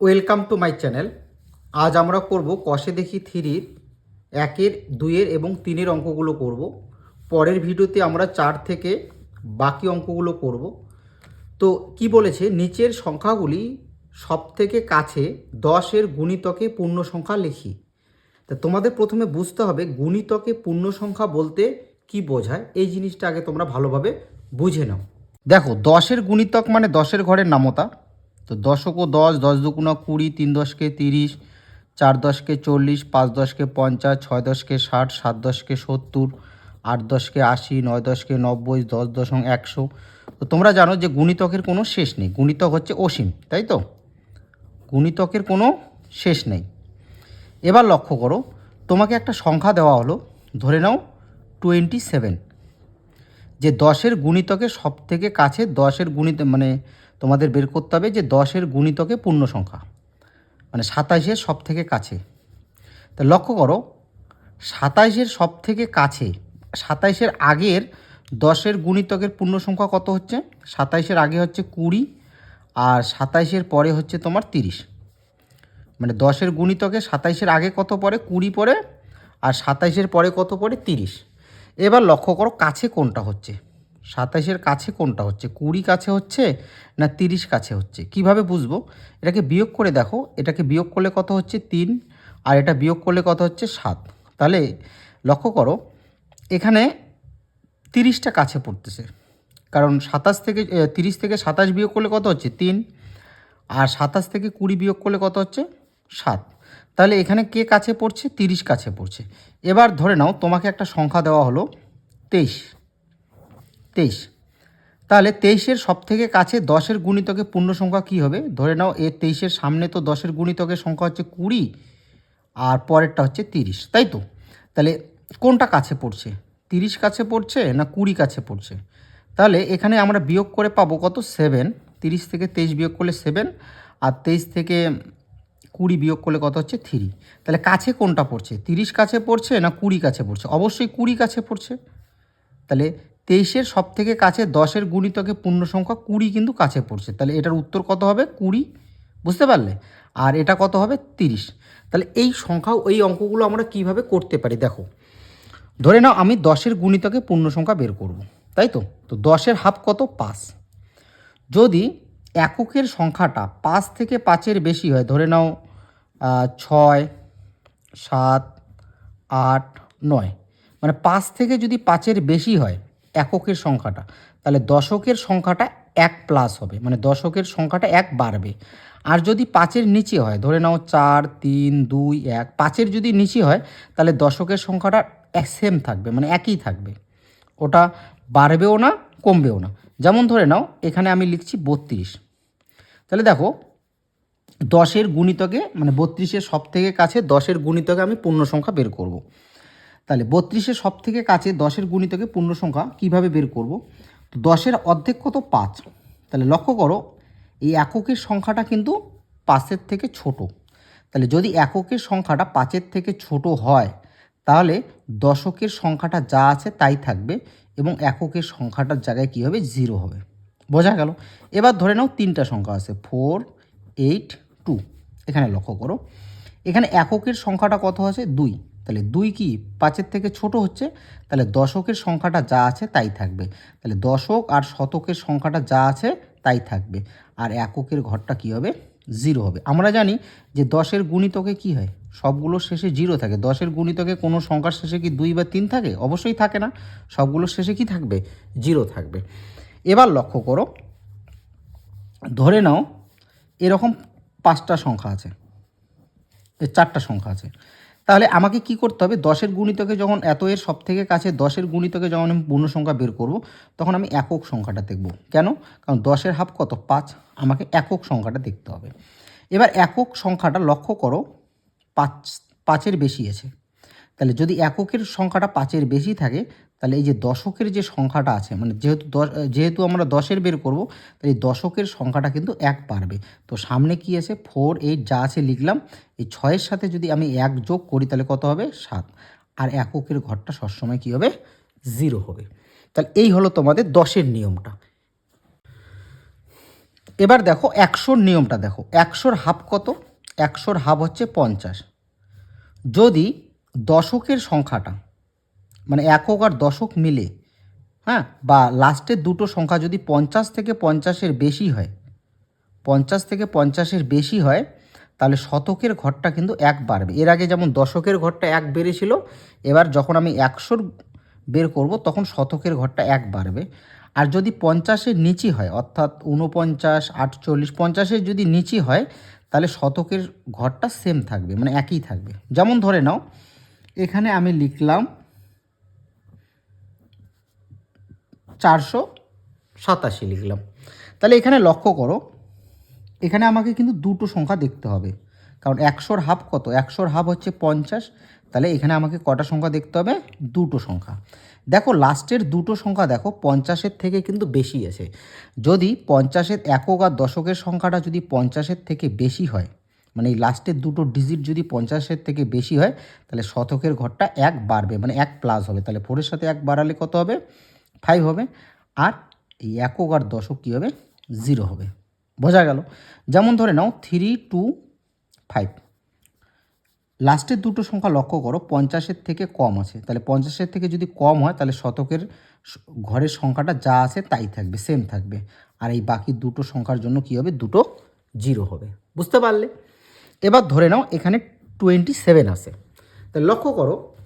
Welcome to my channel. আজ আমরা করব কষে দেখি থ্রির, একের, দুইয়ের এবং তিনের অঙ্কগুলো করব। পরের ভিডিওতে আমরা চার থেকে বাকি অঙ্কগুলো করব। তো কি বলেছে? নিচের সংখ্যাগুলি সব থেকে কাছে দশের গুণিতকে পূর্ণ সংখ্যা লিখি। তা তোমাদের প্রথমে বুঝতে হবে গুণিতকে পূর্ণ সংখ্যা বলতে কি বোঝায়। এই জিনিসটা আগে তোমরা ভালোভাবে বুঝে নাও। দেখো, দশের গুণিতক মানে দশের ঘরের নামতা। তো দশক ও দশ দশ দুগুণা কুড়ি, তিন দশকে তিরিশ, চার দশকে চল্লিশ, পাঁচ দশকে পঞ্চাশ, ছয় দশকে ষাট, সাত দশকে সত্তর, আট দশকে আশি, নয় দশকে নব্বই, দশ দশম একশো। তো তোমরা জানো যে গুণিতকের কোনো শেষ নেই। গুণিতক হচ্ছে অসীম, তাই তো? গুণিতকের কোনো শেষ নেই। এবার লক্ষ্য করো, তোমাকে একটা সংখ্যা দেওয়া হলো, ধরে নাও টোয়েন্টি সেভেন, যে দশের গুণিতকে সব থেকে কাছে দশের গুণিত মানে তোমাদের বের করতে হবে যে দশের গুণিতকে পূর্ণ সংখ্যা মানে সাতাইশের সব থেকে কাছে। তা লক্ষ্য করো, সাতাইশের সব থেকে কাছে, সাতাইশের আগের দশের গুণিতকের পূর্ণ সংখ্যা কত হচ্ছে? সাতাইশের আগে হচ্ছে কুড়ি, আর সাতাইশের পরে হচ্ছে তোমার তিরিশ। মানে দশের গুণিতকে সাতাইশের আগে কত পরে কুড়ি পরে আর সাতাইশের পরে কত পরে তিরিশ। এবার লক্ষ্য করো কাছে কোনটা হচ্ছে। সাতাইশের কাছে কোনটা হচ্ছে? কুড়ি কাছে হচ্ছে না তিরিশ কাছে হচ্ছে? কীভাবে বুঝব? এটাকে বিয়োগ করে দেখো, এটাকে বিয়োগ করলে কত হচ্ছে? তিন। আর এটা বিয়োগ করলে কত হচ্ছে? সাত। তাহলে লক্ষ্য করো, এখানে তিরিশটা কাছে পড়তেছে। কারণ সাতাশ থেকে তিরিশ থেকে সাতাশ বিয়োগ করলে কত হচ্ছে? তিন। আর সাতাশ থেকে কুড়ি বিয়োগ করলে কত হচ্ছে? সাত। তাহলে এখানে কে কাছে পড়ছে? তিরিশ কাছে পড়ছে। এবার ধরে নাও, তোমাকে একটা সংখ্যা দেওয়া হলো তেইশ। তেইশ। তাহলে তেইশের সব থেকে কাছে দশের গুণিতকে পূর্ণ সংখ্যা কী হবে? ধরে নাও এ তেইশের সামনে তো দশের গুণিতকের সংখ্যা হচ্ছে কুড়ি, আর পরেরটা হচ্ছে তিরিশ, তাই তো? তাহলে কোনটা কাছে পড়ছে? তিরিশ কাছে পড়ছে না কুড়ি কাছে পড়ছে? তাহলে এখানে আমরা বিয়োগ করে পাবো কত? সেভেন। তিরিশ থেকে তেইশ বিয়োগ করলে সেভেন, আর তেইশ থেকে কুড়ি বিয়োগ করলে কত হচ্ছে? থ্রি। তাহলে কাছে কোনটা পড়ছে? তিরিশ কাছে পড়ছে না কুড়ি কাছে পড়ছে? অবশ্যই কুড়ি কাছে পড়ছে। তাহলে তেইশের সব থেকে কাছে, দশের গুণিতকে পূর্ণ সংখ্যা কুড়ি কিন্তু কাছে পড়ছে। তাহলে এটার উত্তর কত হবে? কুড়ি। বুঝতে পারলে? আর এটা কত হবে? তিরিশ। তাহলে এই সংখ্যা, এই অঙ্কগুলো আমরা কীভাবে করতে পারি? দেখো, ধরে নাও আমি দশের গুণিতকে পূর্ণ সংখ্যা বের করব, তাই তো? তো দশের হাফ কত? পাঁচ। যদি এককের সংখ্যাটা পাঁচ থেকে পাঁচের বেশি হয়, ধরে নাও ছয়, সাত, আট, নয় মানে পাঁচ থেকে যদি পাঁচের বেশি হয় এককের সংখ্যাটা, তাহলে দশকের সংখ্যাটা এক প্লাস হবে মানে দশকের সংখ্যাটা এক বাড়বে। আর যদি পাঁচের নিচে হয়, ধরে নাও চার, তিন, দুই, এক, পাঁচের যদি নিচে হয়, তাহলে দশকের সংখ্যাটা এক সেম থাকবে মানে একই থাকবে। ওটা বাড়বেও না, কমবেও না। যেমন ধরে নাও, এখানে আমি লিখছি বত্রিশ। তাহলে দেখো, দশের গুণিতকে মানে বত্রিশের সব থেকে কাছে দশের গুণিতকে আমি পূর্ণ সংখ্যা বের করব। তাহলে বত্রিশের সব থেকে কাছে দশের গুণিতকে পূর্ণ সংখ্যা কীভাবে বের করব? তো দশের অর্ধেক কত? পাঁচ। তাহলে লক্ষ্য করো, এই এককের সংখ্যাটা কিন্তু পাঁচের থেকে ছোট। তাহলে যদি এককের সংখ্যাটা পাঁচের থেকে ছোট হয়, তাহলে দশকের সংখ্যাটা যা আছে তাই থাকবে এবং এককের সংখ্যাটার জায়গায় কী হবে? জিরো হবে। বোঝা গেল? এবার ধরে নাও তিনটা সংখ্যা আছে, ফোর, এইট, টু। এখানে লক্ষ্য করো, এখানে এককের সংখ্যাটা কত আছে? দুই। তাহলে দুই কি? পাঁচের থেকে ছোট হচ্ছে, তাহলে দশকের সংখ্যাটা যা আছে তাই থাকবে। তাহলে দশক আর শতকের সংখ্যাটা যা আছে তাই থাকবে। আর এককের ঘরটা কি হবে? জিরো হবে। আমরা জানি যে দশের গুণিতকে কি হয়? সবগুলোর শেষে জিরো থাকে। দশের গুণিতকে কোনো সংখ্যার শেষে কি দুই বা তিন থাকে? অবশ্যই থাকে না। সবগুলোর শেষে কি থাকবে? জিরো থাকবে। এবার লক্ষ্য করো। ধরে নাও, এরকম পাঁচটা সংখ্যা আছে। চারটা সংখ্যা আছে। তাহলে আমাকে কি করতে হবে? দশের গুণিতকে যখন এত এর সব থেকে কাছে দশের গুণিতকে যখন আমি পূর্ণ সংখ্যা বের করব, তখন আমি একক সংখ্যাটা দেখব। কেন? কারণ দশের হাফ কত? পাঁচ। আমাকে একক সংখ্যাটা দেখতে হবে। এবার একক সংখ্যাটা লক্ষ্য করো, পাঁচ, পাঁচের বেশি আছে। তাহলে যদি এককের সংখ্যাটা পাঁচের বেশি থাকে তাহলে এই যে দশকের যে সংখ্যাটা আছে মানে যেহেতু দশ, যেহেতু আমরা দশের বের করব, তাহলে এই দশকের সংখ্যাটা কিন্তু এক পারবে। তো সামনে কি আছে? ফোর, এইট যা আছে লিখলাম, এই ছয়ের সাথে যদি আমি এক যোগ করি তাহলে কত হবে? সাত। আর এককের ঘরটা সবসময় কী হবে? জিরো হবে। তাহলে এই হলো তোমাদের দশের নিয়মটা। এবার দেখো একশোর নিয়মটা দেখো। একশোর হাফ কত? একশোর হাফ হচ্ছে পঞ্চাশ। যদি দশকের সংখ্যাটা মানে একক আর দশক মিলে হ্যাঁ? বা লাস্টের দুটো সংখ্যা যদি পঞ্চাশ থেকে পঞ্চাশের বেশি হয়, পঞ্চাশ থেকে পঞ্চাশের বেশি হয়, তাহলে শতকের ঘরটা কিন্তু এক বাড়বে। এর আগে যেমন দশকের ঘরটা এক বেড়েছিল, এবার যখন আমি একশোর বের করব, তখন শতকের ঘরটা এক বাড়বে। আর যদি পঞ্চাশের নিচি হয়, অর্থাৎ উনপঞ্চাশ আটচল্লিশ, পঞ্চাশের যদি নিচি হয়, তাহলে শতকের ঘরটা সেম থাকবে মানে একই থাকবে। যেমন ধরে নাও, এখানে আমি লিখলাম চারশো সাতাশি লিখলাম। তাহলে এখানে লক্ষ্য করো, এখানে আমাকে কিন্তু দুটো সংখ্যা দেখতে হবে। কারণ একশোর হাফ কত? একশোর হাফ হচ্ছে পঞ্চাশ। তাহলে এখানে আমাকে কটা সংখ্যা দেখতে হবে? দুটো সংখ্যা। দেখো, লাস্টের দুটো সংখ্যা দেখো, পঞ্চাশের থেকে কিন্তু বেশি আছে। যদি পঞ্চাশের একক আর দশকের সংখ্যাটা যদি পঞ্চাশের থেকে বেশি হয় মানে এই লাস্টের দুটো ডিজিট যদি পঞ্চাশের থেকে বেশি হয়, তাহলে শতকের ঘরটা এক বাড়বে মানে এক প্লাস হবে। তাহলে ফোরের সাথে এক বাড়ালে কত হবে? ফাইভ হবে আর এই একক আর দশক কী হবে? জিরো হবে। বোঝা গেল? যেমন ধরে নাও থ্রি টু ফাইভ লাস্টের দুটো সংখ্যা লক্ষ্য করো, পঞ্চাশের থেকে কম আছে। তাহলে পঞ্চাশের থেকে যদি কম হয়, তাহলে শতকের ঘরের সংখ্যাটা যা আছে তাই থাকবে সেম থাকবে। আর এই বাকি দুটো সংখ্যার জন্য কি হবে? দুটো জিরো হবে। বুঝতে পারলে? এবার ধরে নাও এখানে টোয়েন্টি সেভেন আছে। তাহলে লক্ষ্য করো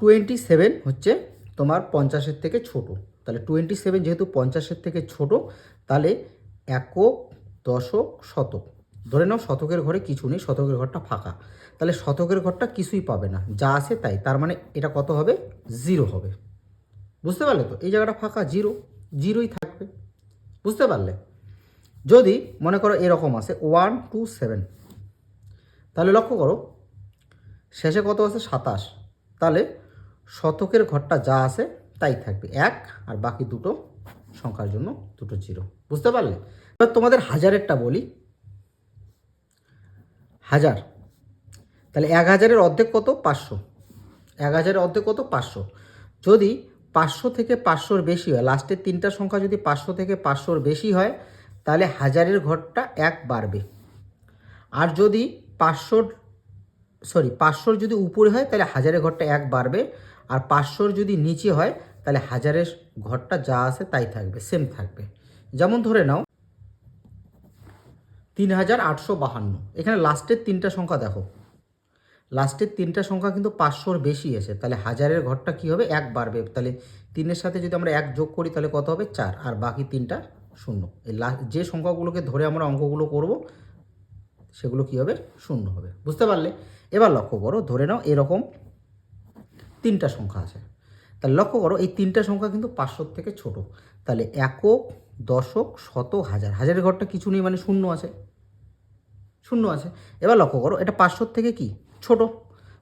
টোয়েন্টি সেভেন হচ্ছে তোমার পঞ্চাশের থেকে ছোট। তাহলে টোয়েন্টি সেভেন যেহেতু পঞ্চাশের থেকে ছোট, তাহলে একক, দশক, শতক। ধরে নাও শতকের ঘরে কিছু নেই, শতকের ঘরটা ফাঁকা। তাহলে শতকের ঘরটা কিছুই পাবে না, যা আছে তাই। তার মানে এটা কত হবে? জিরো হবে। বুঝতে পারলে তো? এই জায়গাটা ফাঁকা জিরো জিরোই থাকবে। বুঝতে পারলে? যদি মনে করো এরকম আছে ওয়ান টু সেভেন তাহলে লক্ষ্য করো, শেষে কত আছে? সাতাশ। তাহলে শতকের ঘরটা যা আছে তাই থাকবে। এক আর বাকি দুটো সংখ্যার জন্য দুটো জিরো। বুঝতে পারলে? এবার তোমাদের হাজারেরটা বলি। হাজার। তাহলে এক হাজারের অর্ধেক কত? পাঁচশো। এক হাজারের অর্ধেক কত? পাঁচশো। যদি পাঁচশো থেকে পাঁচশোর বেশি হয়, লাস্টের তিনটা সংখ্যা যদি পাঁচশো থেকে পাঁচশোর বেশি হয়, তাহলে হাজারের ঘরটা এক বাড়বে। আর যদি পাঁচশোর, সরি, পাঁচশোর যদি উপরে হয়, তাহলে হাজারের ঘরটা এক বাড়বে। আর পাঁচশোর যদি নিচে হয় তাহলে হাজারের ঘরটা যা আছে তাই থাকবে সেম থাকবে। যেমন ধরে নাও, তিন হাজার আটশো বাহান্ন। এখানে লাস্টের তিনটা সংখ্যা দেখো। লাস্টের তিনটা সংখ্যা কিন্তু পাঁচশোর বেশি আছে। তাহলে হাজারের ঘরটা কি হবে? এক বাড়বে। তাহলে তিনের সাথে যদি আমরা এক যোগ করি, তাহলে কত হবে? চার। আর বাকি তিনটা শূন্য। এই যে সংখ্যাগুলোকে ধরে আমরা অঙ্কগুলো করব, সেগুলো কি হবে? শূন্য হবে। বুঝতে পারলে? এবার লক্ষ্য করো, ধরে নাও এরকম তিনটা সংখ্যা আছে। তাহলে লক্ষ্য করো, এই তিনটা সংখ্যা কিন্তু পাঁচশোর থেকে ছোট। তাহলে একক, দশক শত হাজার। হাজারের ঘরটা কিছু নেই মানে শূন্য আছে। শূন্য আছে। এবার লক্ষ্য করো, এটা পাঁচশোর থেকে কি? ছোট।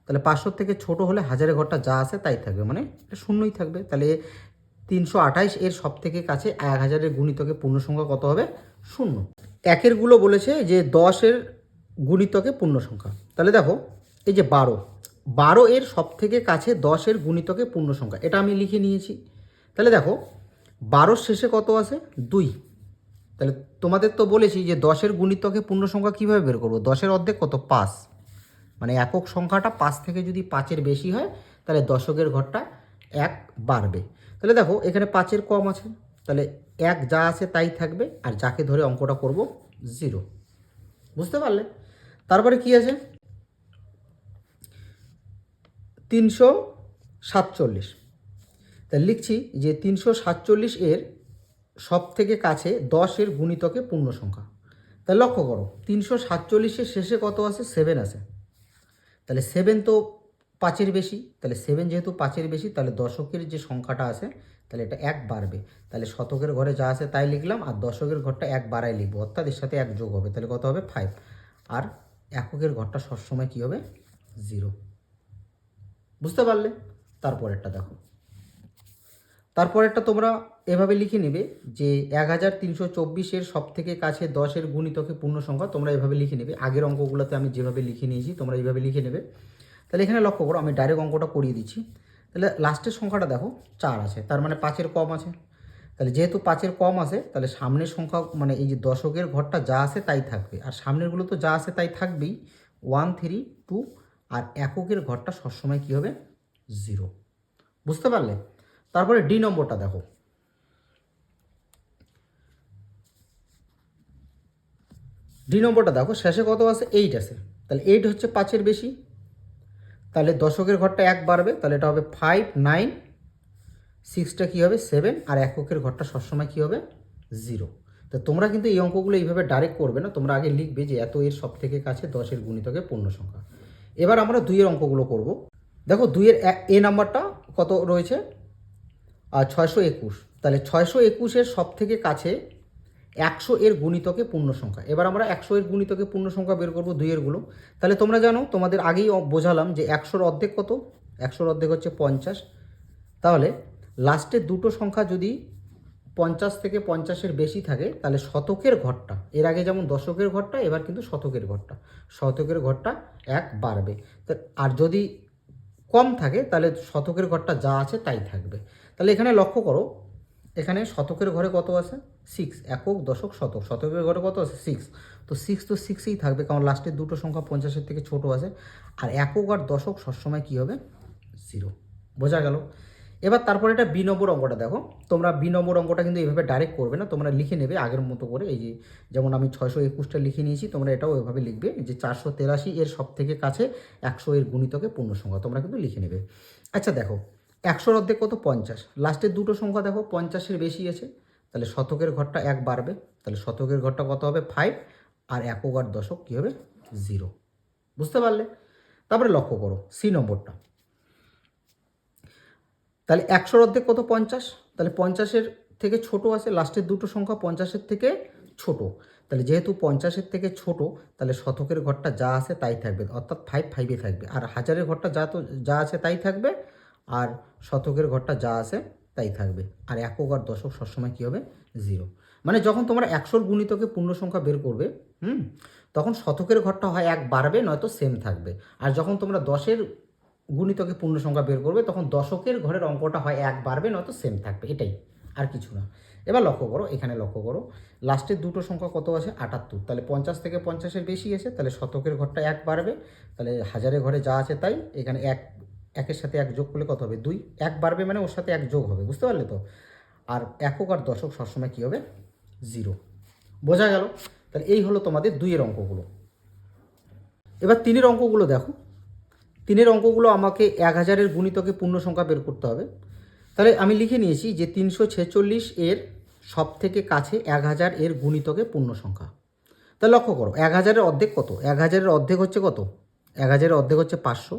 তাহলে পাঁচশোর থেকে ছোট হলে হাজারের ঘরটা যা আছে তাই থাকবে মানে এটা শূন্যই থাকবে। তাহলে তিনশো আঠাইশ এর সব থেকে কাছে এক হাজারের গুণিতকে পূর্ণ সংখ্যা কত হবে? শূন্য। একেরগুলো বলেছে যে দশের গুণিতকে পূর্ণ সংখ্যা তাহলে দেখো, এই যে বারো বারো এর সব থেকে কাছে দশের গুণিতকে পূর্ণ সংখ্যা এটা আমি লিখে নিয়েছি। তাহলে দেখো, বারোর শেষে কত আছে? দুই। তাহলে তোমাদের তো বলেছি যে দশের গুণিতকে পূর্ণ সংখ্যা কীভাবে বের করব? দশের অর্ধেক কত? পাঁচ। মানে একক সংখ্যাটা পাঁচ থেকে যদি পাঁচের বেশি হয়, তাহলে দশকের ঘরটা এক বাড়বে। তাহলে দেখো, এখানে পাঁচের কম আছে। তাহলে এক যা আছে তাই থাকবে, আর যাকে ধরে অঙ্কটা করব, জিরো। বুঝতে পারলে? তারপরে কি আছে? তিনশো সাতচল্লিশ। তা লিখছি যে তিনশো সাতচল্লিশ এর সব থেকে কাছে দশের গুণিতকে পূর্ণ সংখ্যা তাহলে লক্ষ্য করো, তিনশো সাতচল্লিশের শেষে কত আছে? সেভেন আছে। তাহলে সেভেন তো পাঁচের বেশি, তাহলে সেভেন যেহেতু পাঁচের বেশি, তাহলে দশকের যে সংখ্যাটা আছে, তাহলে এটা এক বাড়বে। তাহলে শতকের ঘরে যা আছে তাই লিখলাম, আর দশকের ঘরটা এক বাড়াই লিখব, অর্থাৎ এর সাথে এক যোগ হবে, তাহলে কত হবে? ফাইভ আর এককের ঘরটা সবসময় কী হবে? জিরো বুঝতে পারলে? তারপরেরটা দেখো। তারপরেরটা তোমরা এভাবে লিখে নেবে যে এক হাজার তিনশো চব্বিশের সব থেকে কাছে দশের গুণিতকে পূর্ণ সংখ্যা তোমরা এভাবে লিখে নেবে। আগের অঙ্কগুলোতে আমি যেভাবে লিখে নিয়েছি, তোমরা এইভাবে লিখে নেবে। তাহলে এখানে লক্ষ্য করো, আমি ডাইরেক্ট অঙ্কটা করিয়ে দিচ্ছি। তাহলে লাস্টের সংখ্যাটা দেখো, চার আছে। তার মানে পাঁচের কম আছে। তাহলে যেহেতু পাঁচের কম আসে তাহলে সামনের সংখ্যা মানে এই যে দশকের ঘরটা যা আসে তাই থাকবে। আর সামনেরগুলো তো যা আসে তাই থাকবেই। ওয়ান থ্রি টু আর এককের ঘরটা সবসময় কী হবে? জিরো বুঝতে পারলে? তারপরে ডি নম্বরটা দেখো। ডি নম্বরটা দেখো, শেষে কত আছে? এইট আছে। তাহলে এইট হচ্ছে পাঁচের বেশি। তাহলে দশকের ঘরটা এক বাড়বে, তাহলে এটা হবে ফাইভ নাইন সিক্সটা কী হবে? সেভেন আর এককের ঘরটা সবসময় কী হবে? জিরো তো তোমরা কিন্তু এই অঙ্কগুলো এইভাবে ডাইরেক্ট করবে না। তোমরা আগে লিখবে যে এত এর সব থেকে কাছে দশের গুণিতকে পূর্ণ সংখ্যা এবার আমরা দুইয়ের অঙ্কগুলো করব। দেখো দুইয়ের এ- নাম্বারটা কত রয়েছে? আর ছয়শো একুশ। তাহলে ছয়শো একুশের সব থেকে কাছে একশো এর গুণিতকে পূর্ণ সংখ্যা এবার আমরা একশো এর গুণিতকে পূর্ণ সংখ্যা বের করব দুইয়েরগুলো। তাহলে তোমরা জানো, তোমাদের আগেই বোঝালাম যে একশোর অর্ধেক কত? একশোর অর্ধেক হচ্ছে পঞ্চাশ। তাহলে লাস্টের দুটো সংখ্যা যদি পঞ্চাশ থেকে পঞ্চাশের বেশি থাকে, তাহলে শতকের ঘরটা, এর আগে যেমন দশকের ঘরটা, এবার কিন্তু শতকের ঘরটা শতকের ঘরটা এক বাড়বে। আর যদি কম থাকে, তাহলে শতকের ঘরটা যা আছে তাই থাকবে। তাহলে এখানে লক্ষ্য করো, এখানে শতকের ঘরে কত আছে? সিক্স একক, দশক, শতক। শতকের ঘরে কত আছে? সিক্স তো সিক্স তো সিক্সই থাকবে, কারণ লাস্টের দুটো সংখ্যা পঞ্চাশের থেকে ছোট আছে। আর একক আর দশক সবসময় কী হবে? জিরো বোঝা গেল? এবার তারপরে এটা বি নম্বর অঙ্কটা দেখো। তোমরা বি নম্বর অঙ্কটা কিন্তু এইভাবে ডাইরেক্ট করবে না, তোমরা লিখে নেবে আগের মতো করে। এই যে যেমন আমি ছয়শো একুশটা লিখে নিয়েছি, তোমরা এটাও এভাবে লিখবে যে চারশো তেরাশি এর সব থেকে কাছে একশো এর গুণিতকে পূর্ণ সংখ্যা তোমরা কিন্তু লিখে নেবে। আচ্ছা দেখো, একশোর অর্ধেক কত? পঞ্চাশ। লাস্টের দুটো সংখ্যা দেখো, পঞ্চাশের বেশি আছে, তাহলে শতকের ঘরটা এক বাড়বে, তাহলে শতকের ঘরটা কত হবে? ফাইভ আর একক আর দশক কী হবে? জিরো বুঝতে পারলে? তারপরে লক্ষ্য করো সি নম্বরটা। তাহলে একশোর অর্ধেক কত? পঞ্চাশ। তাহলে পঞ্চাশের থেকে ছোট আছে লাস্টের দুটো সংখ্যা পঞ্চাশের থেকে ছোট। তাহলে যেহেতু পঞ্চাশের থেকে ছোট, তাহলে শতকের ঘরটা যা আছে তাই থাকবে। অর্থাৎ ফাইভ ফাইভে থাকবে। আর হাজারের ঘরটা যা তো, যা আছে তাই থাকবে, আর শতকের ঘরটা যা আছে তাই থাকবে। আর একক আর দশক সবসময় কী হবে? জিরো মানে যখন তোমরা একশোর গুণিতকে পূর্ণ সংখ্যা বের করবে, হুম, তখন শতকের ঘরটা হয় এক বাড়বে, নয়তো সেম থাকবে। আর যখন তোমরা দশের গুণিতকে পূর্ণ সংখ্যা বের করবে, তখন দশকের ঘরের অঙ্কটা হয় এক বাড়বে, নয়তো সেম থাকবে, এটাই, আর কিছু না। এবার লক্ষ্য করো, এখানে লক্ষ্য করো লাস্টের দুটো সংখ্যা কত আছে? আটাত্তর। তাহলে পঞ্চাশ থেকে পঞ্চাশের বেশি আছে, তাহলে শতকের ঘরটা এক বাড়বে, তাহলে হাজারের ঘরে যা আছে তাই, এখানে এক, একের সাথে এক যোগ করলে কত হবে? দুই। এক বাড়বে মানে ওর সাথে এক যোগ হবে, বুঝতে পারলে তো? আর একক আর দশক সবসময় কী হবে? জিরো। বোঝা গেল? তাহলে এই হলো তোমাদের দুইয়ের অঙ্কগুলো। এবার তিনের অঙ্কগুলো দেখো। তিনের অঙ্কগুলো আমাকে এক হাজারের গুণিতকে পূর্ণ সংখ্যা বের করতে হবে। তাহলে আমি লিখে নিয়েছি যে তিনশো ছেচল্লিশ এর সব থেকে কাছে এক হাজার এর গুণিতকে পূর্ণ সংখ্যা তাহলে লক্ষ্য করো, এক হাজারের অর্ধেক কত? এক হাজারের অর্ধেক হচ্ছে কত? এক হাজারের অর্ধেক হচ্ছে পাঁচশো।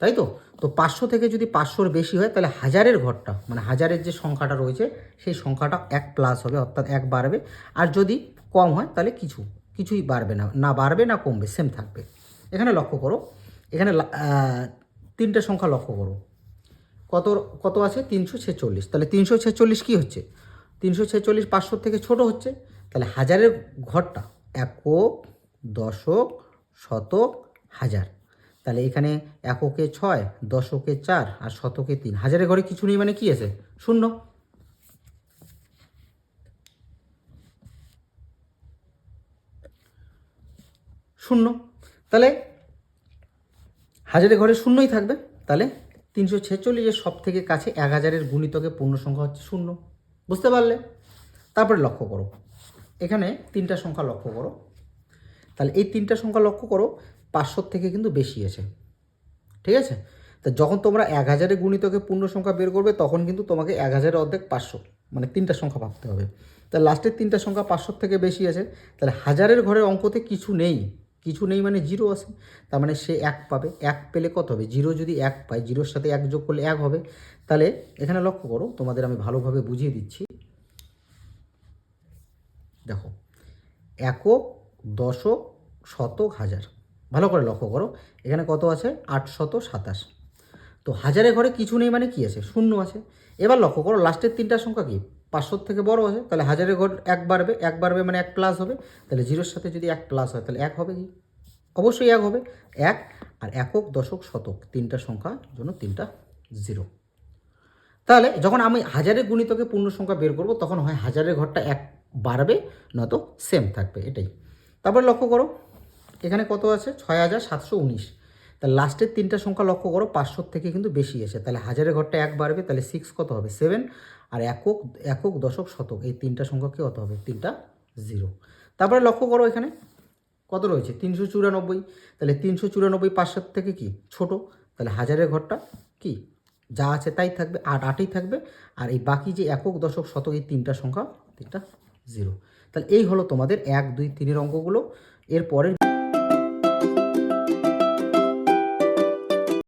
তাই তো? তো পাঁচশো থেকে যদি পাঁচশোর বেশি হয়, তাহলে হাজারের ঘরটা মানে হাজারের যে সংখ্যাটা রয়েছে, সেই সংখ্যাটা এক প্লাস হবে, অর্থাৎ এক বাড়বে। আর যদি কম হয়, তাহলে কিছু, কিছুই বাড়বে না না বাড়বে না, কমবে সেম থাকবে। এখানে লক্ষ্য করো এখানে তিনটে সংখ্যা লক্ষ্য করো। কত কত আছে? তিনশো ছেচল্লিশ। তাহলে তিনশো ছেচল্লিশ কী হচ্ছে? তিনশো ছেচল্লিশ পাঁচশো থেকে ছোট হচ্ছে। তাহলে হাজারের ঘরটা একক, দশক, শতক, হাজার। তাহলে এখানে এককে ছয়, দশকে চার আর শতকে তিন। হাজারের ঘরে কিছু নেই মানে কি আছে? শূন্য। শূন্য। তাহলে হাজারের ঘরে শূন্যই থাকবে। তাহলে তিনশো ছেচল্লিশের সব থেকে কাছে এক হাজারের গুণিতকে পূর্ণ সংখ্যা হচ্ছে শূন্য। বুঝতে পারলে? তারপরে লক্ষ্য করো। এখানে তিনটা সংখ্যা লক্ষ্য করো। তাহলে এই তিনটা সংখ্যা লক্ষ্য করো, পাঁচশোর থেকে কিন্তু বেশি আছে। ঠিক আছে? তা যখন তোমরা এক হাজারে গুণিতকে পূর্ণ সংখ্যা বের করবে, তখন কিন্তু তোমাকে এক হাজারের অর্ধেক পাঁচশো মানে তিনটা সংখ্যা ভাবতে হবে। তা লাস্টের তিনটা সংখ্যা পাঁচশোর থেকে বেশি আছে। তাহলে হাজারের ঘরের অঙ্কতে কিছু নেই। কিছু নেই মানে জিরো আছে তার মানে সে এক পাবে। এক পেলে কত হবে? জিরো যদি এক পায়, জিরোর সাথে এক যোগ করলে এক হবে। তাহলে এখানে লক্ষ্য করো, তোমাদের আমি ভালোভাবে বুঝিয়ে দিচ্ছি। দেখো, একক দশক শতক হাজার। ভালো করে লক্ষ্য করো, এখানে কত আছে? আটশত সাতাশ। তো হাজারে ঘরে কিছু নেই মানে কি আছে? শূন্য আছে। এবার লক্ষ্য করো লাস্টের তিনটা সংখ্যা কি? পাঁচশোর থেকে বড় আছে, তাহলে হাজারের ঘর এক বাড়বে এক বাড়বে মানে এক প্লাস হবে, তাহলে জিরোর সাথে যদি এক প্লাস হয়, তাহলে এক হবে কি? অবশ্যই এক হবে, এক আর একক, দশক, শতক, তিনটা সংখ্যার জন্য তিনটা জিরো তাহলে যখন আমি হাজারের গুণিতকে পূর্ণ সংখ্যা বের করব, তখন হয় হাজারের ঘরটা এক বাড়বে, নয়তো সেম থাকবে, এটাই। তারপরে লক্ষ্য করো, এখানে কত আছে? ছয় হাজার সাতশো উনিশ। তাহলে লাস্টের তিনটা সংখ্যা লক্ষ্য করো পাঁচশোর থেকে কিন্তু বেশি এসে। তাহলে হাজারের ঘরটা এক বাড়বে, তাহলে সিক্স কত হবে? সেভেন আর একক একক, দশক, শতক, এই তিনটা সংখ্যা কী কত হবে? তিনটা জিরো তারপরে লক্ষ্য করো এখানে, কত রয়েছে? তিনশো চুরানব্বই। তাহলে তিনশো চুরানব্বই পাঁচশোর থেকে কি? ছোট। তাহলে হাজারের ঘরটা কি? যা আছে তাই থাকবে, আট, আটই থাকবে। আর এই বাকি যে একক, দশক, শতক, এই তিনটা সংখ্যা, তিনটা জিরো তাহলে এই হলো তোমাদের এক, দুই, তিনের অঙ্কগুলো। এর পরের